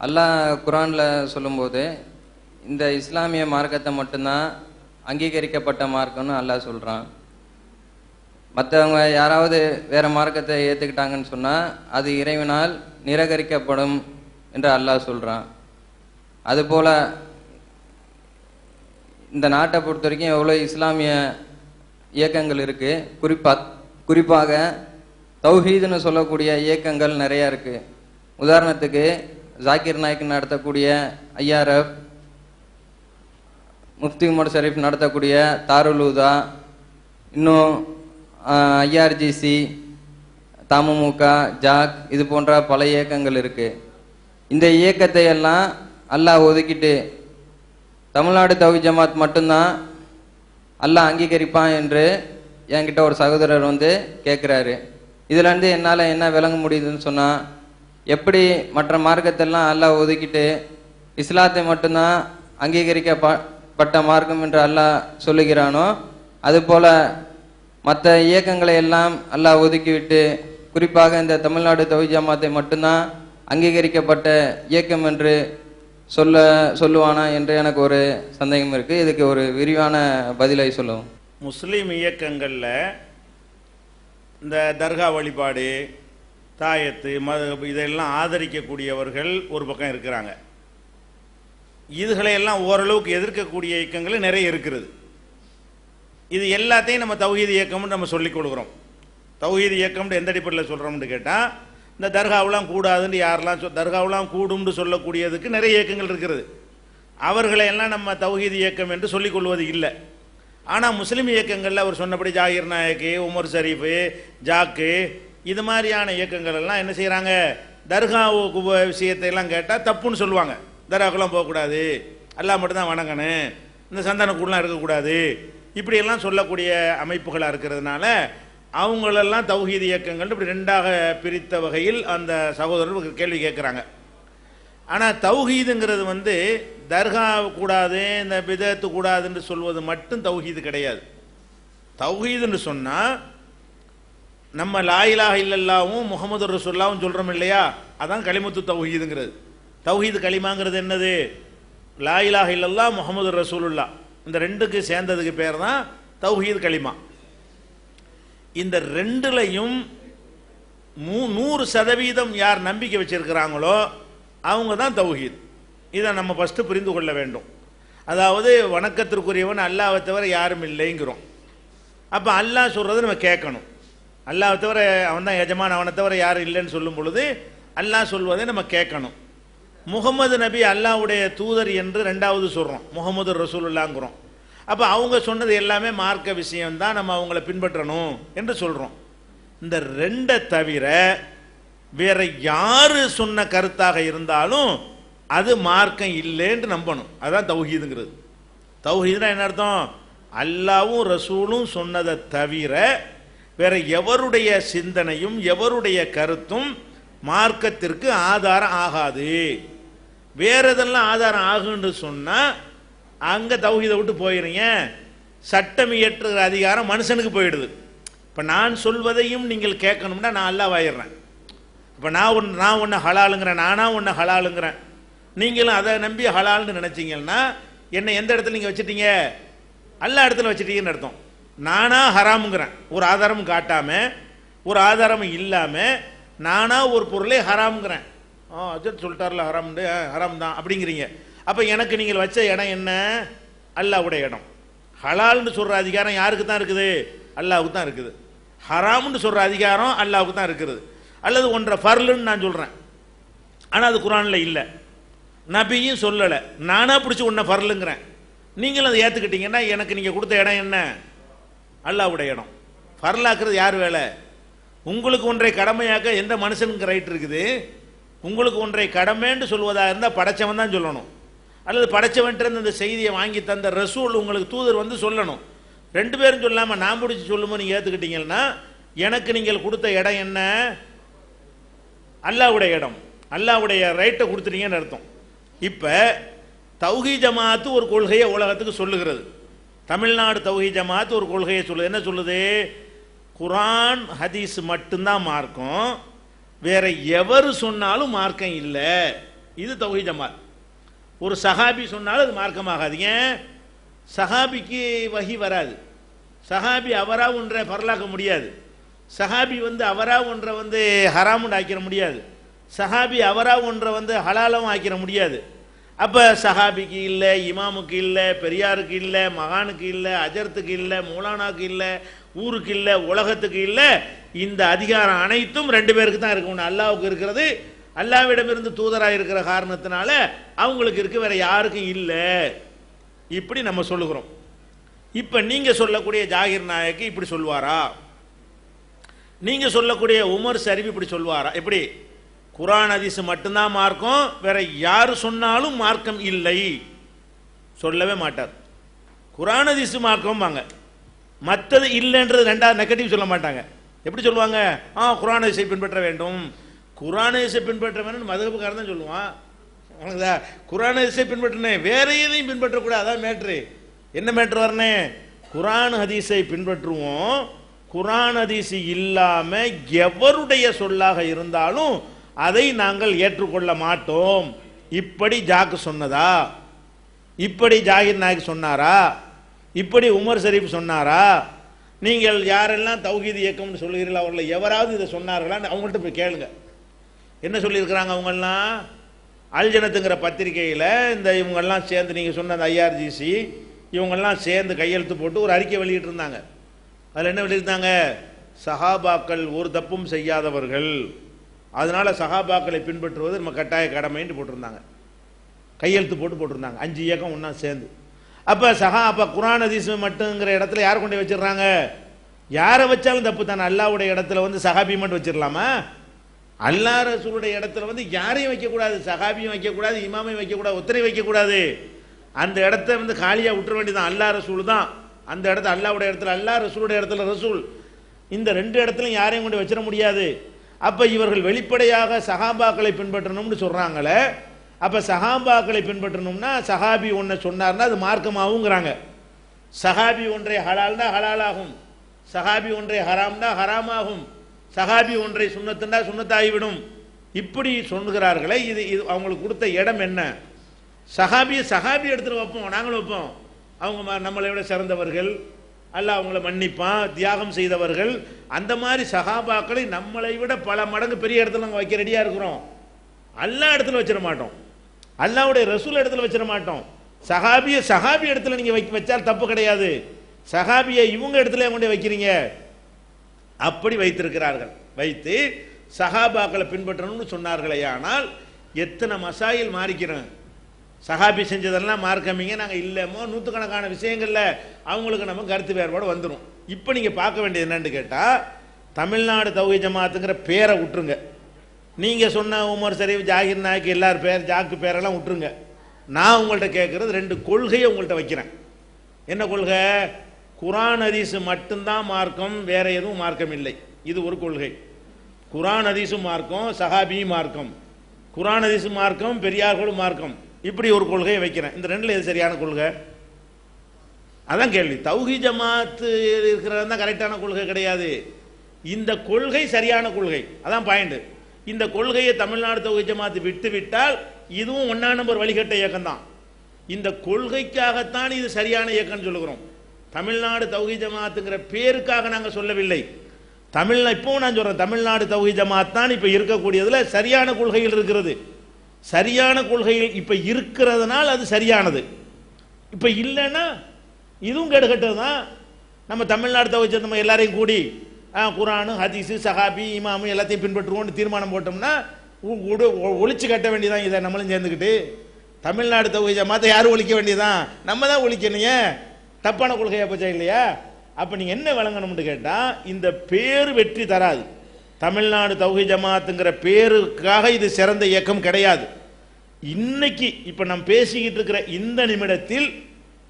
அல்லாஹ் குரானில் சொல்லும்போது இந்த இஸ்லாமிய மார்க்கத்தை மட்டும்தான் அங்கீகரிக்கப்பட்ட மார்க்கம்னு அல்லாஹ் சொல்கிறான் மற்றவங்க யாராவது வேறு மார்க்கத்தை ஏற்றுக்கிட்டாங்கன்னு சொன்னால் அது இறைவனால் நிராகரிக்கப்படும் என்று அல்லாஹ் சொல்கிறான் அதுபோல் இந்த நாட்டை பொறுத்த வரைக்கும் எவ்வளோ இஸ்லாமிய இயக்கங்கள் இருக்குது குறிப்பாக குறிப்பாக தௌஹீதுன்னு சொல்லக்கூடிய இயக்கங்கள் நிறையா இருக்குது உதாரணத்துக்கு ஜாக்கிர் நாயக் நடத்தக்கூடிய ஐஆர்எஃப் முஃப்தி உமர் ஷரீஃப் நடத்தக்கூடிய தாருலூதா இன்னும் ஐஆர்ஜிசி தமுமுக ஜாக் இது போன்ற பல இயக்கங்கள் இருக்கு. இந்த இயக்கத்தை எல்லாம் அல்லாஹ் ஒதுக்கிட்டு தமிழ்நாடு தவி ஜமாத் மட்டும்தான் அல்லாஹ் அங்கீகரிப்பான் என்று என்கிட்ட ஒரு சகோதரர் வந்து கேட்குறாரு இதுலேருந்து என்னால் என்ன விளங்க முடியுதுன்னு சொன்னால் எப்படி மற்ற மார்க்கத்தெல்லாம் அல்லாஹ் ஒதுக்கிட்டு இஸ்லாத்தை மட்டும்தான் அங்கீகரிக்கப்பட்ட மார்க்கம் என்று அல்லாஹ் சொல்லுகிறானோ அதுபோல மற்ற இயக்கங்களை எல்லாம் அல்லாஹ் ஒதுக்கிவிட்டு குறிப்பாக இந்த தமிழ்நாடு தவி ஜமாத்தை மட்டும்தான் அங்கீகரிக்கப்பட்ட இயக்கம் என்று சொல்ல சொல்லுவானா என்று எனக்கு ஒரு சந்தேகம் இருக்கு. இதுக்கு ஒரு விரிவான பதிலை சொல்லுவோம். முஸ்லீம் இயக்கங்களில் இந்த தர்கா வழிபாடு தாயத்து மத இதெல்லாம் ஆதரிக்கக்கூடியவர்கள் ஒரு பக்கம் இருக்கிறாங்க. இதுகளையெல்லாம் ஓரளவுக்கு எதிர்க்கக்கூடிய இயக்கங்கள் நிறைய இருக்கிறது. இது எல்லாத்தையும் நம்ம தௌஹீது இயக்கம்னு நம்ம சொல்லிக் கொடுக்குறோம். தௌஹீது இயக்கம்னு எந்த அடிப்படையில் சொல்கிறோம்னு கேட்டால் இந்த தர்காவெலாம் கூடாதுன்னு யாரெல்லாம் சொ தர்காவெலாம் கூடும்னு சொல்லக்கூடியதுக்கு நிறைய இயக்கங்கள் இருக்கிறது. அவர்களையெல்லாம் நம்ம தௌஹீது இயக்கம் என்று சொல்லிக் கொள்வது இல்லை. ஆனால் முஸ்லீம் இயக்கங்களில் அவர் சொன்னபடி ஜாகிர் நாயக்கு உமர் ஷரீஃபு ஜாக்கு இது மாதிரியான இயக்கங்கள் எல்லாம் என்ன செய்கிறாங்க தர்காவுக்கு விஷயத்தை எல்லாம் கேட்டால் தப்புன்னு சொல்லுவாங்க. தர்காவுக்குலாம் போகக்கூடாது. எல்லாம் மட்டும்தான் வணங்கணும். இந்த சந்தானக்கூடலாம் இருக்கக்கூடாது. இப்படியெல்லாம் சொல்லக்கூடிய அமைப்புகளாக இருக்கிறதுனால அவங்களெல்லாம் தௌஹீத் இயக்கங்கள் இப்படி ரெண்டாக பிரித்த வகையில் அந்த சகோதரர் கேள்வி கேட்குறாங்க. ஆனால் தௌஹீதுங்கிறது வந்து தர்கா கூடாது இந்த பிதத்து கூடாதுன்னு சொல்வது மட்டும் தௌஹீது கிடையாது. தௌஹீதுன்னு சொன்னால் நம்ம லாயிலாக இல்லல்லாவும் முகமது ரசுல்லாவும் சொல்கிறோம் இல்லையா? அதான் களிமத்து தௌஹீதுங்கிறது. தௌஹீது களிமாங்கிறது என்னது? லாயிலாக இல்லல்லா முகமது ரசூலுல்லா இந்த ரெண்டுக்கு சேர்ந்ததுக்கு பேர் தான் தௌஹீது களிமா. இந்த ரெண்டுலையும் மூ நூறு சதவீதம் யார் நம்பிக்கை வச்சிருக்கிறாங்களோ அவங்க தான் தௌஹீத். இதை நம்ம ஃபஸ்ட்டு புரிந்து கொள்ள வேண்டும். அதாவது வணக்கத்திற்குரியவன் அல்லாவை தவிர யாரும் இல்லைங்கிறோம். அப்போ அல்லாஹ் சொல்கிறத நம்ம கேட்கணும். அல்லாவை தவிர அவன் தான் எஜமான் அவனை தவிர யாரும் இல்லைன்னு சொல்லும் பொழுது அல்லாஹ் சொல்வதை நம்ம கேட்கணும். முகமது நபி அல்லாஹ்வுடைய தூதர் என்று ரெண்டாவது சொல்கிறோம் முகமது ரசூலுல்லாங்கிறோம். அப்போ அவங்க சொன்னது எல்லாமே மார்க்க விஷயம்தான் நம்ம அவங்கள பின்பற்றணும் என்று சொல்கிறோம் இந்த ரெண்டை தவிர வேற யாரு சொன்ன கருத்தாக இருந்தாலும் அது மார்க்கம் இல்லைன்னு நம்பணும். அதுதான் தௌஹீதுங்கிறது. தௌஹீதுனா என்ன அர்த்தம்? அல்லாவும் ரசூலும் சொன்னதை தவிர வேற எவருடைய சிந்தனையும் எவருடைய கருத்தும் மார்க்கத்திற்கு ஆதாரம் ஆகாது. வேற எதெல்லாம் ஆதாரம் ஆகுன்னு சொன்னா அங்க தௌஹீதை விட்டு போயிடுறீங்க சட்டம் இயற்றுகிற அதிகாரம் மனுஷனுக்கு போயிடுது. இப்போ நான் சொல்வதையும் நீங்கள் கேட்கணும்னா நான் அல்லா வாயிடுறேன். இப்போ நான் ஒன்று நான் ஒன்று ஹலாலுங்கிறேன் நானா ஒன்று ஹலாலுங்கிறேன். நீங்களும் அதை நம்பி ஹலால்னு நினச்சிங்கன்னா என்னை எந்த இடத்துல நீங்கள் வச்சுட்டீங்க? எல்லா இடத்துல வச்சுட்டீங்கன்னு அர்த்தம். நானா ஹராமுங்கிறேன். ஒரு ஆதாரமும் காட்டாமல் ஒரு ஆதாரமும் இல்லாமல் நானா ஒரு பொருளை ஹராமுங்கிறேன். ஆ அஜத் சொல்லிட்டார்ல ஹராம் ஹராம் தான் அப்படிங்கிறீங்க. அப்போ எனக்கு நீங்கள் வச்ச இடம் என்ன? அல்லாவுடைய இடம். ஹலால்னு சொல்கிற அதிகாரம் யாருக்கு தான் இருக்குது? அல்லாவுக்கு தான் இருக்குது. ஹராம்னு சொல்கிற அதிகாரம் அல்லாவுக்கு தான் இருக்குது. அல்லது ஒன்றை ஃபர்லுன்னு நான் சொல்கிறேன் ஆனால் அது குரானில் இல்லை. நபியும் சொல்லலை. நானாக பிடிச்சி உன்னை ஃபர்லுங்கிறேன். நீங்களும் அதை ஏற்றுக்கிட்டீங்கன்னா எனக்கு நீங்கள் கொடுத்த இடம் என்ன? அல்லாவுடைய இடம். வரலாக்குறது யார் வேலை? உங்களுக்கு ஒன்றை கடமையாக்க எந்த மனுஷனுக்கு ரைட் இருக்குது? உங்களுக்கு ஒன்றை கடமைன்னு சொல்வதாக இருந்தால் படைச்சவன் தான் சொல்லணும். அல்லது படைச்சவன்ட்டு இந்த செய்தியை வாங்கி தந்த ரசூல் உங்களுக்கு தூதர் வந்து சொல்லணும். ரெண்டு பேரும் சொல்லாமல் நான் பிடிச்சி சொல்லும்போது நீங்கள் ஏற்றுக்கிட்டீங்கன்னா எனக்கு நீங்கள் கொடுத்த இடம் என்ன? அல்லாவுடைய இடம். அல்லாவுடைய ரைட்டை கொடுத்துட்டீங்கன்னு அர்த்தம். இப்போ தௌஹி ஜமாத்து ஒரு கொள்கையை உலகத்துக்கு சொல்லுகிறது. தமிழ்நாடு தௌஹி ஜமாத் ஒரு கொள்கையை சொல்லுது. என்ன சொல்லுது? குரான் ஹதீஸ் மட்டும்தான் மார்க்கம். வேற எவர் சொன்னாலும் மார்க்கம் இல்லை. இது தௌஹி ஜமாத் ஒரு சஹாபி சொன்னாலும் அது மார்க்கமாகாது. ஏன்? சஹாபிக்கு வகி வராது. சஹாபி அவராக ஒன்றை பரலாக்க முடியாது. சஹாபி வந்து அவராக ஒன்றை வந்து ஹராமுன்னு ஆக்கிட முடியாது. சஹாபி அவராக ஒன்றை வந்து ஹலாலும் ஆக்கிட முடியாது. அப்போ சஹாபிக்கு இல்லை இமாமுக்கு இல்லை பெரியாருக்கு இல்லை மகானுக்கு இல்லை அஜர்த்துக்கு இல்லை மூலானாக்கு இல்லை ஊருக்கு இல்லை உலகத்துக்கு இல்லை இந்த அதிகாரம் அனைத்தும் ரெண்டு பேருக்கு தான் இருக்கு ஒன்று அல்லாவுக்கு இருக்கிறது அல்லாவிடமிருந்து தூதராக இருக்கிற காரணத்தினால அவங்களுக்கு இருக்கு வேற யாருக்கும் இல்லை. இப்படி நம்ம சொல்லுகிறோம். இப்போ நீங்கள் சொல்லக்கூடிய ஜாகிர் நாயக்கு இப்படி சொல்வாரா? நீங்கள் சொல்லக்கூடிய உமர் சரிவு இப்படி சொல்வாரா? எப்படி? குரான் அதிசு மட்டும்தான் மார்க்கம் வேற யார் சொன்னாலும் மார்க்கம் இல்லை. சொல்லவே மாட்டார். குரான் அதிசு மார்க்கம் வாங்க மற்றது இல்லைன்றது ரெண்டாவது நெகட்டிவ் சொல்ல மாட்டாங்க. எப்படி சொல்லுவாங்க? ஆ குரான் அதிசை பின்பற்ற வேண்டும். குரான் அதிசை பின்பற்ற வேண்டும் மதகுப்புக்காரன் தான் சொல்லுவான். உனக்குதா குரான் அதிசை பின்பற்றினேன் வேற எதையும் பின்பற்றக்கூடாது. அதான் மேட்ரு என்ன மேட்ரு வரனே குரான் ஹதீஸை பின்பற்றுவோம். குரான் ஹதீஸ் இல்லாமல் எவருடைய சொல்லாக இருந்தாலும் அதை நாங்கள் ஏற்றுக்கொள்ள மாட்டோம். இப்படி ஜாக்கு சொன்னதா? இப்படி ஜாகிர் நாயக் சொன்னாரா? இப்படி உமர் ஷரீப் சொன்னாரா? நீங்கள் யாரெல்லாம் தௌஹீது இயக்கம்னு சொல்லுகிறீர்கள் அவர்கள் எவராவது இதை சொன்னார்களான்னு அவங்கள்ட்ட போய் கேளுங்க. என்ன சொல்லியிருக்கிறாங்க அவங்கெல்லாம் அல்ஜனத்துங்கிற பத்திரிகையில் இந்த இவங்கெல்லாம் சேர்ந்து நீங்கள் சொன்ன அந்த ஐஆர்ஜிசி இவங்கெல்லாம் சேர்ந்து கையெழுத்து போட்டு ஒரு அறிக்கை வெளியிட்டிருந்தாங்க. அதில் என்ன வெளியிருந்தாங்க சஹாபாக்கள் ஒரு தப்பும் செய்யாதவர்கள். அதனால் சகாபாக்களை பின்பற்றுவது நம்ம கட்டாய கடமைன்னு போட்டிருந்தாங்க. கையெழுத்து போட்டு போட்டிருந்தாங்க. அஞ்சு இயக்கம் ஒன்றா சேர்ந்து. அப்போ சஹா அப்போ குரான் ஹதீஸ் மட்டுங்கிற இடத்துல யார் கொண்டு வச்சிடுறாங்க? யாரை வச்சாலும் தப்பு தானே. அல்லாவுடைய இடத்துல வந்து சஹாபி மட்டும் வச்சிடலாமா? அல்லா ரசூலுடைய இடத்துல வந்து யாரையும் வைக்கக்கூடாது. சஹாபியும் வைக்கக்கூடாது இமாமையும் வைக்கக்கூடாது ஒத்தரையும் வைக்கக்கூடாது. அந்த இடத்த வந்து காலியாக விட்டுற வேண்டியதான் அல்லா ரசூல் தான். அந்த இடத்த அல்லாவுடைய இடத்துல அல்லா ரசூலுடைய இடத்துல ரசூல். இந்த ரெண்டு இடத்துலையும் யாரையும் கொண்டு வச்சிட முடியாது. அப்போ இவர்கள் வெளிப்படையாக சஹாபாக்களை பின்பற்றணும்னு சொல்கிறாங்களே அப்போ சஹாபாக்களை பின்பற்றணும்னா சஹாபி ஒன்றை சொன்னார்னா அது மார்க்கமாகுங்கிறாங்க சஹாபி ஒன்றை ஹலால்னா ஹலாலாகும். சஹாபி ஒன்றை ஹராம்னா ஹராமாகும். சஹாபி ஒன்றை சுண்ணத்துனா சுண்ணத்தாகிவிடும். இப்படி சொல்லுகிறார்களே இது இது அவங்களுக்கு கொடுத்த இடம் என்ன? சஹாபியை சஹாபி எடுத்துகிட்டு வைப்போம் நாங்களும் வைப்போம். அவங்க ம- நம்மளை விட சிறந்தவர்கள் அல்ல அவங்கள மன்னிப்பான் தியாகம் செய்தவர்கள். அந்த மாதிரி சகாபாக்களை நம்மளை விட பல மடங்கு பெரிய இடத்துல நாங்கள் வைக்க ரெடியாக இருக்கிறோம். அல்லா இடத்துல வச்சிட மாட்டோம். அல்லாவுடைய ரசூல் இடத்துல வச்சிட மாட்டோம். சஹாபியை சஹாபி இடத்துல நீங்கள் வைக்க வச்சால் தப்பு கிடையாது. சஹாபியை இவங்க இடத்துல கொண்டு வைக்கிறீங்க. அப்படி வைத்திருக்கிறார்கள். வைத்து சஹாபாக்களை பின்பற்றணும்னு சொன்னார்களே ஆனால் எத்தனை மசாயில் மாறிக்கிறோம் சகாபி செஞ்சதெல்லாம் மார்க்கமிங்க நாங்கள் இல்லமோ நூற்றுக்கணக்கான விஷயங்களில் அவங்களுக்கு நம்ம கருத்து வேறுபாடு வந்துடும் இப்போ நீங்கள் பார்க்க வேண்டியது என்னன்னு கேட்டால் தமிழ்நாடு தௌஹி ஜமாத்துங்கிற பேரை விட்டுருங்க நீங்கள் சொன்ன உமர் ஷரீப் ஜாகிர் நாயக் எல்லார் பேர் ஜாக்கு பேரெல்லாம் விட்டுருங்க நான் உங்கள்கிட்ட கேட்குறது ரெண்டு கொள்கையை உங்கள்கிட்ட வைக்கிறேன். என்ன கொள்கை? குரான் ஹதீஸ் மட்டும்தான் மார்க்கம் வேற எதுவும் மார்க்கம் இல்லை. இது ஒரு கொள்கை. குரான் ஹதீஸும் மார்க்கம் சஹாபியும் மார்க்கம். குரான் ஹதீஸ் மார்க்கம் பெரியார்களும் மார்க்கம். இப்படி ஒரு கொள்கையை வைக்கிறேன். இந்த ரெண்டுல எது சரியான கொள்கை? அதான் கேள்வி. தௌஹி ஜமாத்து இருக்கிறது தான் கரெக்டான கொள்கை கிடையாது. இந்த கொள்கை சரியான கொள்கை. அதான் பாயிண்ட் இந்த கொள்கையை தமிழ்நாடு தொகுதி ஜமாத்து விட்டு விட்டால் இதுவும் ஒன்னா நம்பர் வழிகட்ட இயக்கம் தான் இந்த கொள்கைக்காகத்தான் இது சரியான இயக்கம்னு சொல்லுகிறோம். தமிழ்நாடு தௌஹி ஜமாத்துங்கிற பேருக்காக நாங்கள் சொல்லவில்லை. தமிழ் இப்போவும் நான் சொல்றேன் தமிழ்நாடு தௌஹி ஜமாத் தான் இப்போ இருக்கக்கூடியதுல சரியான கொள்கையில் இருக்கிறது. சரியான கொள்கைகள் இப்போ இருக்கிறதுனால் அது சரியானது. இப்போ இல்லைன்னா இதுவும் கெடுகட்டது தான் நம்ம தமிழ்நாடு தவிர நம்ம எல்லாரையும் கூடி ஆ, குரானு ஹதீஸு சஹாபி இமாமு எல்லாத்தையும் பின்பற்றுவோம்னு தீர்மானம் போட்டோம்னா ஒ- ஒழிச்சு கட்ட வேண்டியதான் இதை நம்மளும் சேர்ந்துக்கிட்டு. தமிழ்நாடு தொகுதி ஜமாத்தை யாரும் ஒழிக்க வேண்டியதான் நம்ம தான் ஒழிக்கணுங்க தப்பான கொள்கையா போச்சா இல்லையா? அப்போ நீங்கள் என்ன விளங்கணும்னு கேட்டால் இந்த பேர் வெற்றி தராது. தமிழ்நாடு தௌஹி ஜமாத்துங்கிற பேருக்காக இது சிறந்த இயக்கம் கிடையாது. இன்னைக்கு இப்போ நம்ம பேசிக்கிட்டு இருக்கிற இந்த நிமிடத்தில்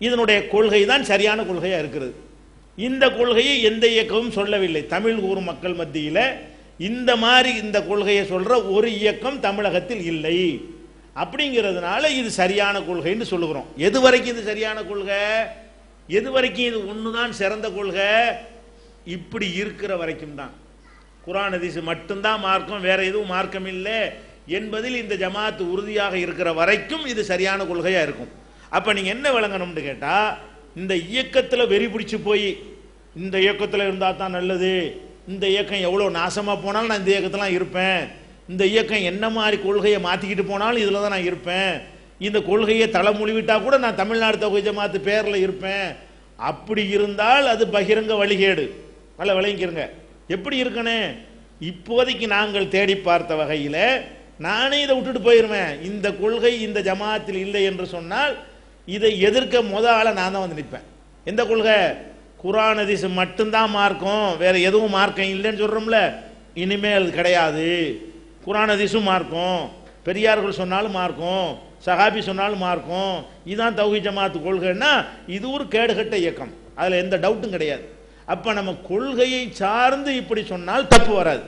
இதனுடைய கொள்கை தான் சரியான கொள்கையாக இருக்கிறது. இந்த கொள்கையை எந்த இயக்கமும் சொல்லவில்லை. தமிழ் கூறும் மக்கள் மத்தியில் இந்த மாதிரி இந்த கொள்கையை சொல்ற ஒரு இயக்கம் தமிழகத்தில் இல்லை. அப்படிங்கிறதுனால இது சரியான கொள்கைன்னு சொல்லுகிறோம். எது வரைக்கும் இது சரியான கொள்கை? எது வரைக்கும் இது ஒண்ணுதான் சிறந்த கொள்கை? இப்படி இருக்கிற வரைக்கும் தான் குரான் அதிசு மட்டும்தான் மார்க்கம் வேற எதுவும் மார்க்கம் இல்லை என்பதில் இந்த ஜமாத் உறுதியாக இருக்கிற வரைக்கும் இது சரியான கொள்கையாக இருக்கும். அப்போ நீங்கள் என்ன விளங்கணும்னு கேட்டால் இந்த இயக்கத்தில் வெறி பிடிச்சி போய் இந்த இயக்கத்தில் இருந்தால் தான் நல்லது. இந்த இயக்கம் எவ்வளோ நாசமாக போனாலும் நான் இந்த இயக்கத்தெலாம் இருப்பேன். இந்த இயக்கம் என்ன மாதிரி கொள்கையை மாற்றிக்கிட்டு போனாலும் இதில் தான் நான் இருப்பேன். இந்த கொள்கையை தலைமொழிவிட்டா கூட நான் தமிழ்நாடு தொகை ஜமாத்து பேரில் இருப்பேன். அப்படி இருந்தால் அது பகிரங்க வழிகேடு. நல்லா விளங்கிக்கிறங்க எப்படி இருக்கணும்? இப்போதைக்கு நாங்கள் தேடி பார்த்த வகையில் நானே இதை விட்டுட்டு போயிருவேன். இந்த கொள்கை இந்த ஜமாத்தில் இல்லை என்று சொன்னால் இதை எதிர்க்க முத ஆள நான் தான் வந்து நிற்பேன். எந்த கொள்கை? குரான் ஹதீஸ் மட்டும்தான் மார்க்கம். வேற எதுவும் மார்க்கம் இல்லைன்னு சொல்றோம்ல. இனிமேல் அது கிடையாது. குரான் அதிசும் மார்க்கம். பெரியார்கள் சொன்னாலும் மார்க்கம். சஹாபி சொன்னாலும் மார்க்கம். இதுதான் தௌஹி ஜமாத்து கொள்கைன்னா இது ஒரு கேடுகட்ட இயக்கம். அதில் எந்த டவுட்டும் கிடையாது. அப்போ நம்ம கொள்கையை சார்ந்து இப்படி சொன்னால் தப்பு வராது.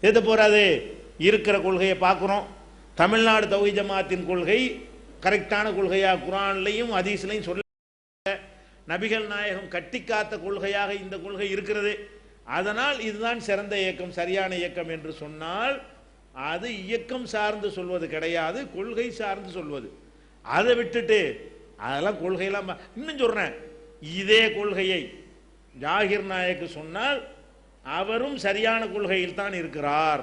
எது போறாது இருக்கிற கொள்கையை பார்க்குறோம். தமிழ்நாடு தௌஹி ஜமாத்தின் கொள்கை கரெக்டான கொள்கையாக குரான்லையும் அதீஸ்லையும் சொல்ல நபிகள் நாயகம் கட்டி காத்த கொள்கையாக இந்த கொள்கை இருக்கிறது. அதனால் இதுதான் சிறந்த இயக்கம் சரியான இயக்கம் என்று சொன்னால் அது இயக்கம் சார்ந்து சொல்வது கிடையாது கொள்கை சார்ந்து சொல்வது. அதை விட்டுட்டு அதெல்லாம் கொள்கையெல்லாம் இன்னும் சொல்றேன். இதே கொள்கையை ஜாகிர் நாயக்கு சொன்னால் அவரும் சரியான கொள்கையில் தான் இருக்கிறார்.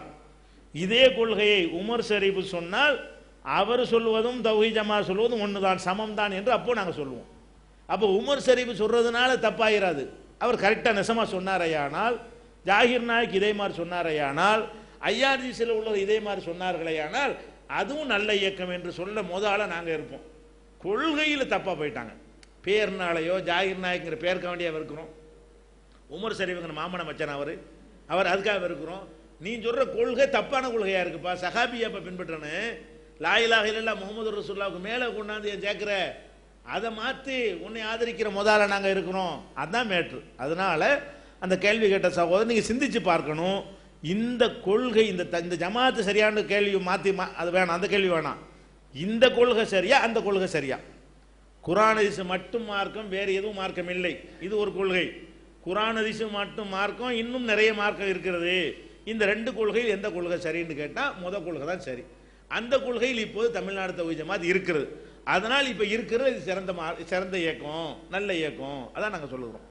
இதே கொள்கையை உமர் ஷரீஃப் சொன்னால் அவர் சொல்வதும் தௌஹி ஜமா சொல்வதும் தான் சமம் தான் என்று அப்போ நாங்கள் சொல்லுவோம். அப்போ உமர் ஷரீஃப் சொல்றதுனால தப்பாயிராது. அவர் கரெக்டாக நெசமா சொன்னாரையானால் ஜாகிர் நாயக் இதே மாதிரி சொன்னாரையானால் ஐஆர்ஜிசியில் உள்ளவர் இதே மாதிரி சொன்னார்களேயானால் அதுவும் நல்ல இயக்கம் என்று சொல்ல முதல்ல நாங்கள் இருப்போம். கொள்கையில் தப்பாக போயிட்டாங்க. பேர்னாலையோ ஜாகிர் நாயக்ங்கிற பேருக்க வேண்டியாக இருக்கிறோம். உமர் ஷரீஃப்ங்கிற மாமன மச்சான் அவர். அவர் அதுக்காக இருக்கிறோம். நீ சொல்ற கொள்கை தப்பான கொள்கையா இருக்குப்பா. சஹாபியா இப்ப பின்பற்றனு? லாயிலாக இல்லா முகமது ரசூல்லாவுக்கு மேலே கொண்டாந்து ஏன் கேட்குற அதை மாற்றி உன்னை ஆதரிக்கிற முதல்ல நாங்கள் இருக்கிறோம். அதான் மேட்ரு. அதனால அந்த கேள்வி கேட்ட சகோதரர் நீங்கள் சிந்திச்சு பார்க்கணும். இந்த கொள்கை இந்த த- இந்த ஜமாத்து சரியான கேள்வி மாற்றி அது வேணாம் அந்த கேள்வி வேணாம். இந்த கொள்கை சரியா அந்த கொள்கை சரியா? குரான் மட்டும் மார்க்கம் வேறு எதுவும் மார்க்கம் இல்லை. இது ஒரு கொள்கை. குரான் மட்டும் மார்க்கம் இன்னும் நிறைய மார்க்கம் இருக்கிறது. இந்த ரெண்டு கொள்கையில் எந்த கொள்கை சரின்னு கேட்டால் முத கொள்கை தான் சரி. அந்த கொள்கையில் இப்போது தமிழ்நாடு தொகுதி ஜமாத் இருக்கிறது. அதனால் இப்போ இருக்கிறது சிறந்த மா- சிறந்த இயக்கம் நல்ல இயக்கம். அதான் நாங்கள் சொல்லுகிறோம்.